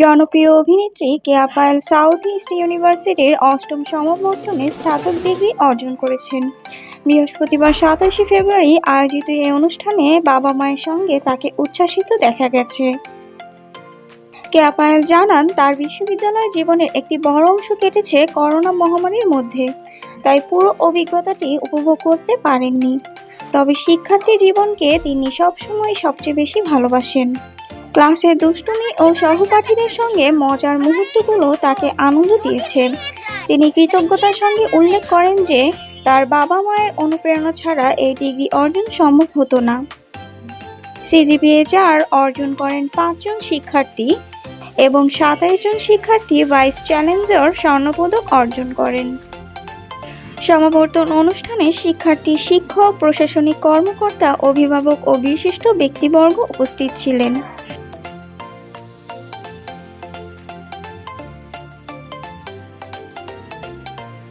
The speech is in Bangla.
জনপ্রিয় অভিনেত্রী কেয়া পায়েল সাউথ ইস্ট ইউনিভার্সিটির অষ্টম সমাবর্তনে স্নাতক ডিগ্রি অর্জন করেছেন। বৃহস্পতিবার সাতাশে ফেব্রুয়ারি আয়োজিত এই অনুষ্ঠানে বাবা মায়ের সঙ্গে তাকে উচ্ছ্বাসিত দেখা গেছে। কেয়া পায়েল জানান, তার বিশ্ববিদ্যালয় জীবনের একটি বড় অংশ কেটেছে করোনা মহামারীর মধ্যে, তাই পুরো অভিজ্ঞতাটি উপভোগ করতে পারেননি। তবে শিক্ষার্থী জীবনকে তিনি সবসময় সবচেয়ে বেশি ভালোবাসেন। ক্লাসের দুষ্টুমি ও সহপাঠীদের সঙ্গে মজার মুহূর্তগুলো তাকে আনন্দ দিয়েছে। তিনি কৃতজ্ঞতার সঙ্গে উল্লেখ করেন যে, তার বাবা মায়ের অনুপ্রেরণা ছাড়া এই ডিগ্রি অর্জন সম্ভব হতো না। সিজিপিএ চার অর্জন করেন পাঁচজন শিক্ষার্থী এবং সাতাইশ জন শিক্ষার্থী ভাইস চ্যালেঞ্জার স্বর্ণপদক অর্জন করেন। সমাবর্তন অনুষ্ঠানে শিক্ষার্থী শিক্ষক, প্রশাসনিক কর্মকর্তা, অভিভাবক ও বিশিষ্ট ব্যক্তিবর্গ উপস্থিত ছিলেন।